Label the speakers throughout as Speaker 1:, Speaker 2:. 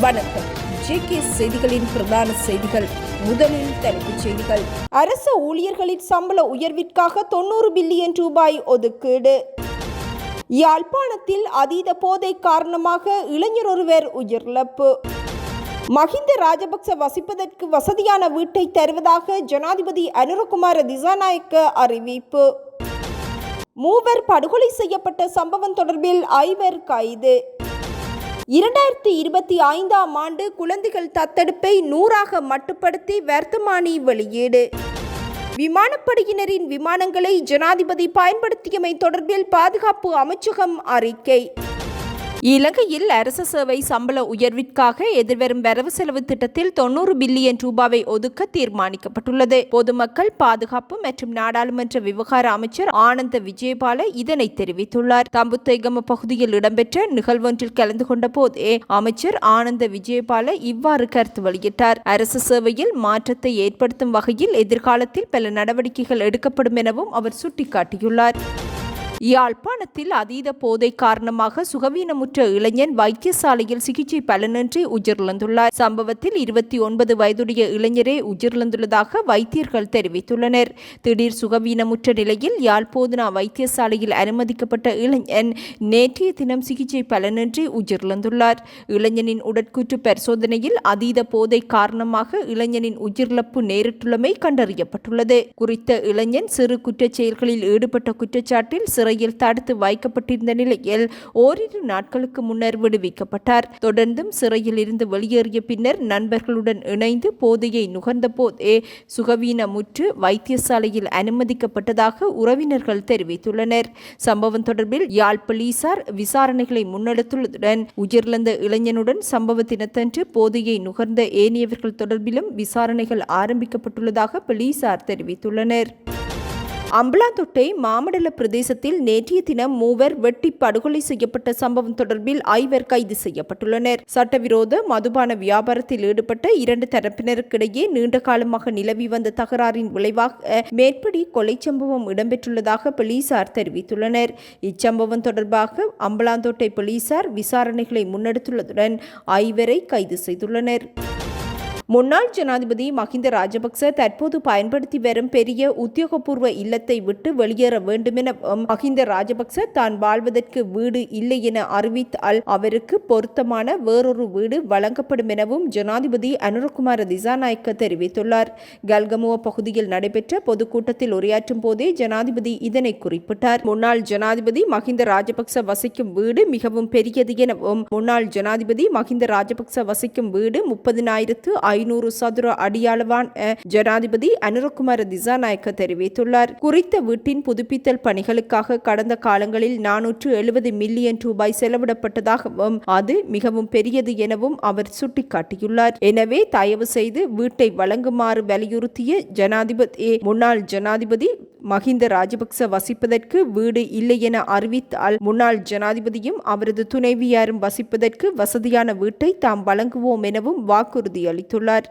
Speaker 1: வணக்கம். ஜேகே செய்திகளின் பிரதான செய்திகள். முதலில் தலைப்புச் செய்திகள். அரசு ஊழியர்களின் சம்பள உயர்விற்காக தொண்ணூறு பில்லியன் ரூபாய் ஒதுக்கீடு. யாழ்ப்பாணத்தில் அதீத போதை காரணமாக இளைஞர் ஒருவர் உயிரிழப்பு. மஹிந்த ராஜபக்ச வசிப்பதற்கு வசதியான வீட்டை தருவதாக ஜனாதிபதி அனுரகுமார திசாநாயக்க அறிவிப்பு. மூவர் படுகொலை செய்யப்பட்ட சம்பவம் தொடர்பில் ஐவர் கைது. இரண்டாயிரத்தி இருபத்தி ஐந்தாம் ஆண்டு குழந்தைகள் தத்தெடுப்பை நூறாக மட்டுப்படுத்தி வர்த்தமானி வெளியீடு. விமானப்படையினரின் விமானங்களை ஜனாதிபதி பயன்படுத்தியமை தொடர்பில் பாதுகாப்பு அமைச்சகம் அறிக்கை. இலங்கையில் அரச சேவை சம்பள உயர்விற்காக எதிர்வரும் வரவு செலவு திட்டத்தில் தொண்ணூறு பில்லியன் ரூபாவை ஒதுக்க தீர்மானிக்கப்பட்டுள்ளது. பொதுமக்கள் பாதுகாப்பு மற்றும் நாடாளுமன்ற விவகார அமைச்சர் ஆனந்த விஜயபால இதனை தெரிவித்துள்ளார். தம்புத்தேகம பகுதியில் இடம்பெற்ற நிகழ்வொன்றில் கலந்து கொண்ட போதே அமைச்சர் ஆனந்த விஜயபால இவ்வாறு கருத்து வெளியிட்டார். அரசு சேவையில் மாற்றத்தை ஏற்படுத்தும் வகையில் எதிர்காலத்தில் பல நடவடிக்கைகள் எடுக்கப்படும் எனவும் அவர் சுட்டிக்காட்டியுள்ளார். யாழ்ப்பாணத்தில் அதீத போதை காரணமாக சுகவீனமுற்ற இளைஞன் வைத்தியசாலையில் சிகிச்சை பலனின்றி உயிரிழந்துள்ளார். சம்பவத்தில் இருபத்தி ஒன்பது வயதுடைய இளைஞரே உயிரிழந்துள்ளதாக வைத்தியர்கள் தெரிவித்துள்ளனர். திடீர் சுகவீனமுற்ற நிலையில் யாழ்போதனா வைத்தியசாலையில் அனுமதிக்கப்பட்ட இளைஞன் நேற்றைய தினம் சிகிச்சை பலனின்றி உயிரிழந்துள்ளார். இளைஞனின் உடற்கூற்று பரிசோதனையில் அதீத போதை காரணமாக இளைஞனின் உயிரிழப்பு நேரிட்டுள்ளமை கண்டறியப்பட்டுள்ளது. குறித்த இளைஞன் சிறு குற்றச் செயல்களில் ஈடுபட்ட குற்றச்சாட்டில் சிறையில் தடுத்து வைக்கப்பட்டிருந்த நிலையில் ஓரிரு நாட்களுக்கு முன்னர் விடுவிக்கப்பட்டார். தொடர்ந்தும் சிறையில் இருந்து வெளியேறிய பின்னர் நண்பர்களுடன் இணைந்து போதையை நுகர்ந்த போதே சுகவீனமுற்று வைத்தியசாலையில் அனுமதிக்கப்பட்டதாக உறவினர்கள் தெரிவித்துள்ளனர். சம்பவம் தொடர்பில் யாழ் போலீசார் விசாரணைகளை முன்னெடுத்துள்ளதுடன் உயிரிழந்த இளைஞனுடன் சம்பவ தினத்தன்று போதையை நுகர்ந்த ஏனையவர்கள் தொடர்பிலும் விசாரணைகள் ஆரம்பிக்கப்பட்டுள்ளதாக போலீசார் தெரிவித்துள்ளனர். அம்பலாந்தொட்டை மாமடல பிரதேசத்தில் நேற்றைய தினம் மூவர் வெட்டி படுகொலை செய்யப்பட்ட சம்பவம் தொடர்பில் ஐவர் கைது செய்யப்பட்டுள்ளனர். சட்டவிரோத மதுபான வியாபாரத்தில் ஈடுபட்ட இரண்டு தரப்பினருக்கிடையே நீண்ட காலமாக நிலவி வந்த தகராறின் விளைவாக மேற்படி கொலை சம்பவம் இடம்பெற்றுள்ளதாக போலீசார் தெரிவித்துள்ளனர். இச்சம்பவம் தொடர்பாக அம்பலாந்தோட்டை போலீசார் விசாரணைகளை முன்னெடுத்துள்ளதுடன் ஐவரை கைது செய்துள்ளனர். முன்னாள் ஜனாதிபதி மஹிந்த ராஜபக்ச தற்போது பயன்படுத்தி வரும் பெரிய உத்தியோகபூர்வ இல்லத்தை விட்டு வெளியேற வேண்டுமென மஹிந்த ராஜபக்ச தான் வாழ்வதற்கு வீடு இல்லை என அறிவித்தால் அவருக்கு பொருத்தமான வேறொரு வீடு வழங்கப்படும் எனவும் ஜனாதிபதி அனுரகுமார திசாநாயக்க தெரிவித்துள்ளார். கல்கமுவ பகுதியில் நடைபெற்ற பொதுக்கூட்டத்தில் உரையாற்றும் போதே ஜனாதிபதி இதனை குறிப்பிட்டார். முன்னாள் ஜனாதிபதி மஹிந்த ராஜபக்ச வசிக்கும் வீடு மிகவும் பெரியது எனவும் முன்னாள் ஜனாதிபதி மஹிந்த ராஜபக்ச வசிக்கும் வீடு முப்பதினாயிரத்து ஐநூறு சதுர அடியளவான ஜனாதிபதி அனுரகுமார திசாநாயக்க தெரிவித்துள்ளார். குறித்த வீட்டின் புதுப்பித்தல் பணிகளுக்காக கடந்த காலங்களில் நானூற்று எழுபது மில்லியன் ரூபாய் செலவிடப்பட்டதாகவும் அது மிகவும் பெரியது எனவும் அவர் சுட்டிக்காட்டியுள்ளார். எனவே தயவு செய்து வீட்டை வழங்குமாறு வலியுறுத்திய ஜனாதிபதி முன்னாள் ஜனாதிபதி மஹிந்த ராஜபக்ச வசிப்பதற்கு வீடு இல்லை என அறிவித்தால் முன்னாள் ஜனாதிபதியும் அவரது துணைவியாரும் வசிப்பதற்கு வசதியான வீட்டை தாம் வழங்குவோம் எனவும் வாக்குறுதி அளித்துள்ளார்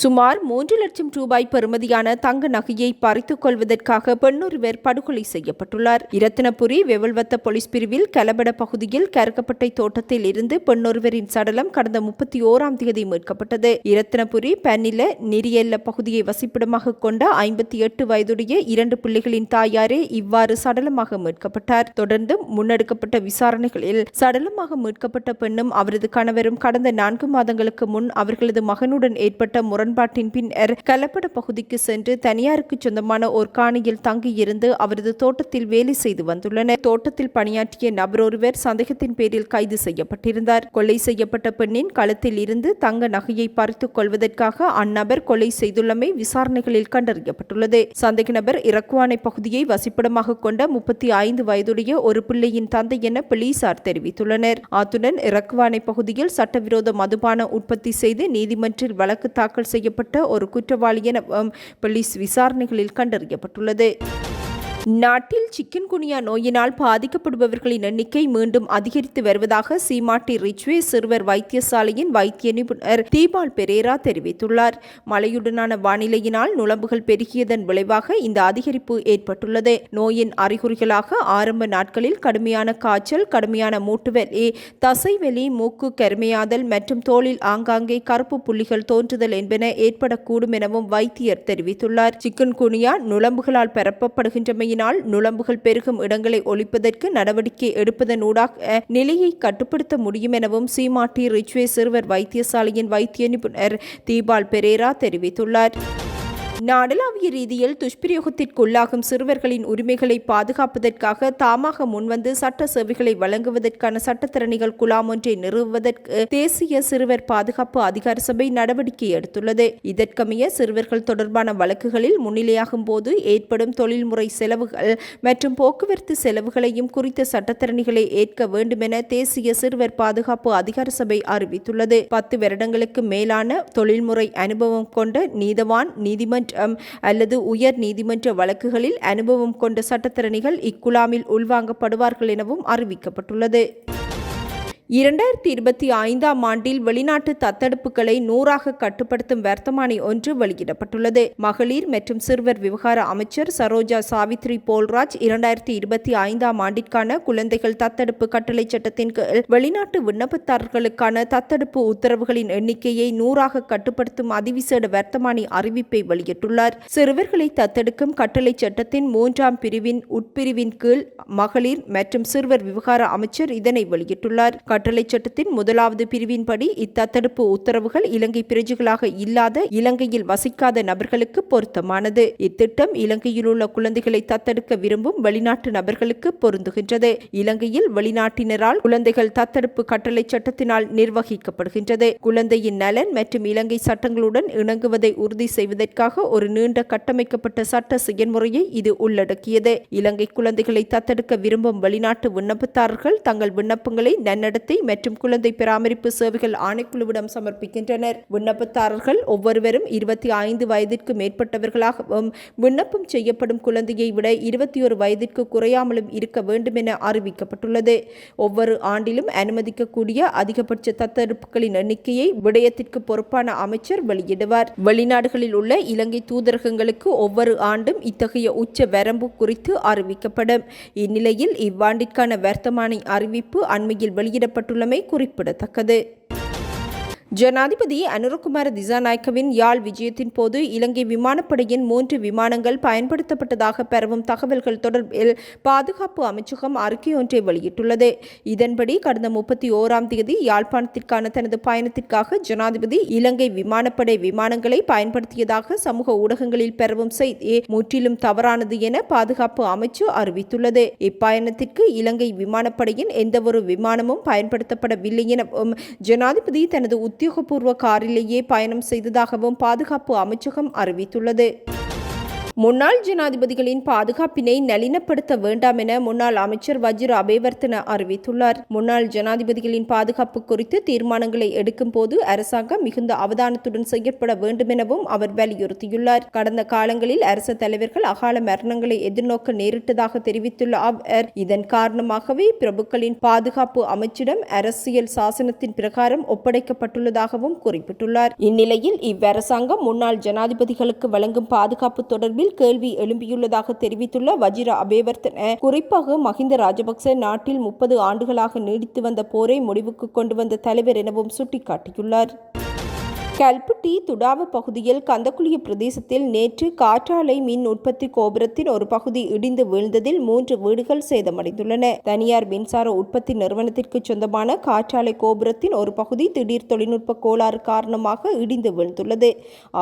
Speaker 1: சுமார் மூன்று லட்சம் ரூபாய் பெறுமதியான தங்க நகையை பறித்துக் கொள்வதற்காக பெண்ணொருவர் படுகொலை செய்யப்பட்டுள்ளார். இரத்தினபுரி வெவல்வத்த போலீஸ் பிரிவில் கலபட பகுதியில் கருக்கப்பட்டை தோட்டத்தில் இருந்து பெண்ணொருவரின் சடலம் கடந்த முப்பத்தி ஓராம் தேதி மீட்கப்பட்டது. இரத்தினபுரி பன்னில நிரியல்ல பகுதியை வசிப்பிடமாக கொண்ட ஐம்பத்தி எட்டு வயதுடைய இரண்டு பிள்ளைகளின் தாயாரே இவ்வாறு சடலமாக மீட்கப்பட்டார். தொடர்ந்து முன்னெடுக்கப்பட்ட விசாரணைகளில் சடலமாக மீட்கப்பட்ட பெண்ணும் அவரது கணவரும் கடந்த நான்கு மாதங்களுக்கு முன் அவர்களது மகனுடன் ஏற்பட்ட முரண் உடன்பாட்டின் பின்னர் கலப்பட பகுதிக்கு சென்று தனியாருக்கு சொந்தமான ஒரு காணியில் தங்கியிருந்து அவரது தோட்டத்தில் வேலை செய்து வந்துள்ளனர். தோட்டத்தில் பணியாற்றிய நபர் ஒருவர் சந்தேகத்தின் பேரில் கைது செய்யப்பட்டிருந்தார். கொலை செய்யப்பட்ட பெண்ணின் களத்தில் இருந்து தங்க நகையை பறித்துக் கொள்வதற்காக அந்நபர் கொலை செய்துள்ளமை விசாரணைகளில் கண்டறியப்பட்டுள்ளது. சந்தேக நபர் இறக்குவானை பகுதியை வசிப்பிடமாக கொண்ட முப்பத்தி ஐந்து வயதுடைய ஒரு பிள்ளையின் தந்தை என போலீசார் தெரிவித்துள்ளனர். அத்துடன் இறக்குவானை பகுதியில் சட்டவிரோத மதுபான உற்பத்தி செய்து நீதிமன்றில் வழக்கு தாக்கல் செய்ய செய்யப்பட்ட ஒரு குற்றவாளி என போலீஸ் விசாரணைகளில் கண்டறியப்பட்டுள்ளது. நாட்டில் சிக்கன் குனியா நோயினால் பாதிக்கப்படுபவர்களின் எண்ணிக்கை மீண்டும் அதிகரித்து வருவதாக சீமாட்டி ரிச்வே சிறுவர் வைத்தியசாலையின் வைத்திய நிபுணர் தீபால் பெரேரா தெரிவித்துள்ளார். மழையுடனான வானிலையினால் நுழம்புகள் பெருகியதன் விளைவாக இந்த அதிகரிப்பு ஏற்பட்டுள்ளது. நோயின் அறிகுறிகளாக ஆரம்ப நாட்களில் கடுமையான காய்ச்சல் கடுமையான மூட்டுவலி தசைவலி மூக்கு கருமையாதல் மற்றும் தோளில் ஆங்காங்கே கருப்பு புள்ளிகள் தோன்றுதல் என்பன ஏற்படக்கூடும் எனவும் வைத்தியர் தெரிவித்துள்ளார். சிக்கன் குனியா நுழம்புகளால் பரப்பப்படுகின்றமையின் இதனால் நுளம்புகள் பெருகும் இடங்களை ஒழிப்பதற்கு நடவடிக்கை எடுப்பதனூடாக நிலையை கட்டுப்படுத்த முடியும் எனவும் சீமாட்டி ரிச்வே சிறுவர் வைத்தியசாலையின் வைத்திய நிபுணர் தீபால் பெரேரா தெரிவித்துள்ளார். நாடளாவிய ரீதியில் துஷ்பிரயோகத்திற்குள்ளாகும் சிறுவர்களின் உரிமைகளை பாதுகாப்பதற்காக தாமாக முன்வந்து சட்ட சேவைகளை வழங்குவதற்கான சட்டத்திறனிகள் குழாம் ஒன்றை நிறுவுவதற்கு தேசிய சிறுவர் பாதுகாப்பு அதிகார சபை நடவடிக்கை எடுத்துள்ளது. இதற்கமைய சிறுவர்கள் தொடர்பான வழக்குகளில் முன்னிலையாகும் போது ஏற்படும் தொழில்முறை செலவுகள் மற்றும் போக்குவரத்து செலவுகளையும் குறித்த சட்டத்திறனிகளை ஏற்க வேண்டும் என தேசிய சிறுவர் பாதுகாப்பு அதிகார சபை அறிவித்துள்ளது. பத்து வருடங்களுக்கு மேலான தொழில்முறை அனுபவம் கொண்ட நீதவான் நீதிமன்ற நீதிமன்றம் அல்லது உயர் நீதிமன்ற வழக்குகளில் அனுபவம் கொண்ட சட்டத்திறனிகள் இக்குழாமில் உள்வாங்கப்படுவார்கள் எனவும் அறிவிக்கப்பட்டுள்ளது. இரண்டாயிரத்தி இருபத்தி ஐந்தாம் ஆண்டில் வெளிநாட்டு தத்தெடுப்புகளை நூறாக கட்டுப்படுத்தும் வர்த்தமானி ஒன்று வெளியிடப்பட்டுள்ளது. மகளிர் மற்றும் சிறுவர் விவகார அமைச்சர் சரோஜா சாவித்ரி போல்ராஜ் இரண்டாயிரத்தி இருபத்தி ஐந்தாம் ஆண்டிற்கான குழந்தைகள் தத்தெடுப்பு கட்டளை சட்டத்தின் கீழ் வெளிநாட்டு விண்ணப்பதாரர்களுக்கான தத்தெடுப்பு உத்தரவுகளின் எண்ணிக்கையை நூறாக கட்டுப்படுத்தும் அதிவிசேட வர்த்தமானி அறிவிப்பை வெளியிட்டுள்ளார். சிறுவர்களை தத்தெடுக்கும் கட்டளை சட்டத்தின் மூன்றாம் பிரிவின் உட்பிரிவின் கீழ் மகளிர் மற்றும் சிறுவர் விவகார அமைச்சர் இதனை வெளியிட்டுள்ளார். கட்டளை சட்டத்தின் முதலாவது பிரிவின்படி இத்தத்தடுப்பு உத்தரவுகள் இலங்கை பிரஜைகளாக இல்லாத இலங்கையில் வசிக்காத நபர்களுக்கு பொருத்தமானது. இத்திட்டம் இலங்கையில் உள்ள குழந்தைகளை தத்தெடுக்க விரும்பும் வெளிநாட்டு நபர்களுக்கு பொருந்துகின்றது. இலங்கையில் வெளிநாட்டினரால் குழந்தைகள் தத்தெடுப்பு கட்டளை சட்டத்தினால் நிர்வகிக்கப்படுகின்றது. குழந்தையின் நலன் மற்றும் இலங்கை சட்டங்களுடன் இணங்குவதை உறுதி செய்வதற்காக ஒரு நீண்ட கட்டமைக்கப்பட்ட சட்ட செயல்முறையை இது உள்ளடக்கியது. இலங்கை குழந்தைகளை தத்தெடுக்க விரும்பும் வெளிநாட்டு விண்ணப்பதாரர்கள் தங்கள் விண்ணப்பங்களை நன்னடத்தை நடத்தை மற்றும் குழந்தை பராமரிப்பு சேவைகள் ஆணைக்குழுவிடம் சமர்ப்பிக்கின்றனர். விண்ணப்பதாரர்கள் ஒவ்வொருவரும் இருபத்தி ஐந்து வயதிற்கு மேற்பட்டவர்களாகவும் விண்ணப்பம் செய்யப்படும் குழந்தையை விட இருபத்தி ஒரு வயதிற்கு குறையாமலும் இருக்க வேண்டும் என அறிவிக்கப்பட்டுள்ளது. ஒவ்வொரு ஆண்டிலும் அனுமதிக்கக்கூடிய அதிகபட்ச தத்தெடுப்புகளின் எண்ணிக்கையை விடயத்திற்கு பொறுப்பான அமைச்சர் வெளியிடுவார். வெளிநாடுகளில் உள்ள இலங்கை தூதரகங்களுக்கு ஒவ்வொரு ஆண்டும் இத்தகைய உச்ச வரம்பு குறித்து அறிவிக்கப்படும். இந்நிலையில் இவ்வாண்டிற்கான வர்த்தமானி அறிவிப்பு அண்மையில் வெளியிடப்பட்ட செய்யப்பட்டுள்ளமை குறிப்பிடத்தக்கது. ஜனாதிபதி அனுரகுமார திசாநாயக்கவின் யாழ் விஜயத்தின் போது இலங்கை விமானப்படையின் மூன்று விமானங்கள் பயன்படுத்தப்பட்டதாக பரவும் தகவல்கள் தொடர்பில் பாதுகாப்பு அமைச்சகம் அறிக்கை ஒன்றை வெளியிட்டுள்ளது. இதன்படி கடந்த முப்பத்தி ஓராம் தேதி யாழ்ப்பாணத்திற்கான தனது பயணத்திற்காக ஜனாதிபதி இலங்கை விமானப்படை விமானங்களை பயன்படுத்தியதாக சமூக ஊடகங்களில் பரவும் செய்தி முற்றிலும் தவறானது என பாதுகாப்பு அமைச்சு அறிவித்துள்ளது. இப்பயணத்திற்கு இலங்கை விமானப்படையின் எந்தவொரு விமானமும் பயன்படுத்தப்படவில்லை எனவும் ஜனாதிபதி தனது உத்தியோகபூர்வ காரிலேயே பயணம் செய்ததாகவும் பாதுகாப்பு அமைச்சகம் அறிவித்துள்ளது. முன்னாள் ஜனாதிபதிகளின் பாதுகாப்பினை நளினப்படுத்த வேண்டாம் என முன்னாள் அமைச்சர் வஜிர அபேவர்த்தன அறிவித்துள்ளார். முன்னாள் ஜனாதிபதிகளின் பாதுகாப்பு குறித்து தீர்மானங்களை எடுக்கும் போது அரசாங்கம் மிகுந்த அவதானத்துடன் செயற்பட வேண்டும் எனவும் அவர் வலியுறுத்தியுள்ளார். கடந்த காலங்களில் அரச தலைவர்கள் அகால மரணங்களை எதிர்நோக்க நேரிட்டதாக தெரிவித்துள்ள அவர் இதன் காரணமாகவே பிரபுக்களின் பாதுகாப்பு அமைச்சிடம் அரசியல் சாசனத்தின் பிரகாரம் ஒப்படைக்கப்பட்டுள்ளதாகவும் குறிப்பிட்டுள்ளார். இந்நிலையில் இவ்வரசாங்கம் முன்னாள் ஜனாதிபதிகளுக்கு வழங்கும் பாதுகாப்பு தொடர்பில் கேள்வி எழும்பியுள்ளதாக தெரிவித்துள்ள வஜிர அபேவர்த்தன குறிப்பாக மஹிந்த ராஜபக்ச நாட்டில் முப்பது ஆண்டுகளாக நீடித்து வந்த போரை முடிவுக்கு கொண்டு வந்த தலைவர் எனவும் சுட்டிக்காட்டியுள்ளார். கல்புட்டி துடாவ பகுதியில் கந்தக்குழிய பிரதேசத்தில் நேற்று காற்றாலை மின் உற்பத்தி கோபுரத்தின் ஒரு பகுதி இடிந்து வீழ்ந்ததில் மூன்று வீடுகள் சேதமடைந்துள்ளன. தனியார் மின்சார உற்பத்தி நிறுவனத்திற்கு சொந்தமான காற்றாலை கோபுரத்தின் ஒரு பகுதி திடீர் தொழில்நுட்ப கோளாறு காரணமாக இடிந்து வீழ்ந்துள்ளது.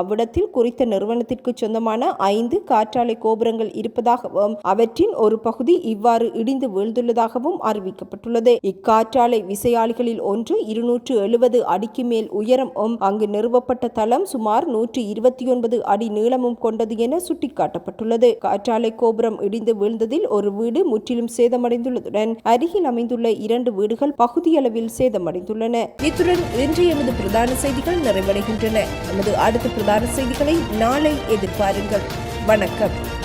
Speaker 1: அவ்விடத்தில் குறித்த நிறுவனத்திற்கு சொந்தமான ஐந்து காற்றாலை கோபுரங்கள் இருப்பதாகவும் அவற்றின் ஒரு பகுதி இவ்வாறு இடிந்து வீழ்ந்துள்ளதாகவும் அறிவிக்கப்பட்டுள்ளது. இக்காற்றாலை விசையாளிகளில் ஒன்று இருநூற்று எழுபது அடிக்கு மேல் உயரமும் அங்கு நிறுவப்பட்ட தளம் சுமார் நூற்றி இருபத்தி ஒன்பது அடி நீளமும் கொண்டது என சுட்டிக்காட்டப்பட்டுள்ளது. காற்றாலை கோபுரம் இடிந்து வீழ்ந்ததில் ஒரு வீடு முற்றிலும் சேதமடைந்துள்ளதுடன் அருகில் அமைந்துள்ள இரண்டு வீடுகள் பகுதியளவில் சேதமடைந்துள்ளன. இத்துடன் இன்று எமது பிரதான செய்திகள் நிறைவடைகின்றன. நமது அடுத்த பிரதான செய்திகளை நாளை எதிர்பாருங்கள். வணக்கம்.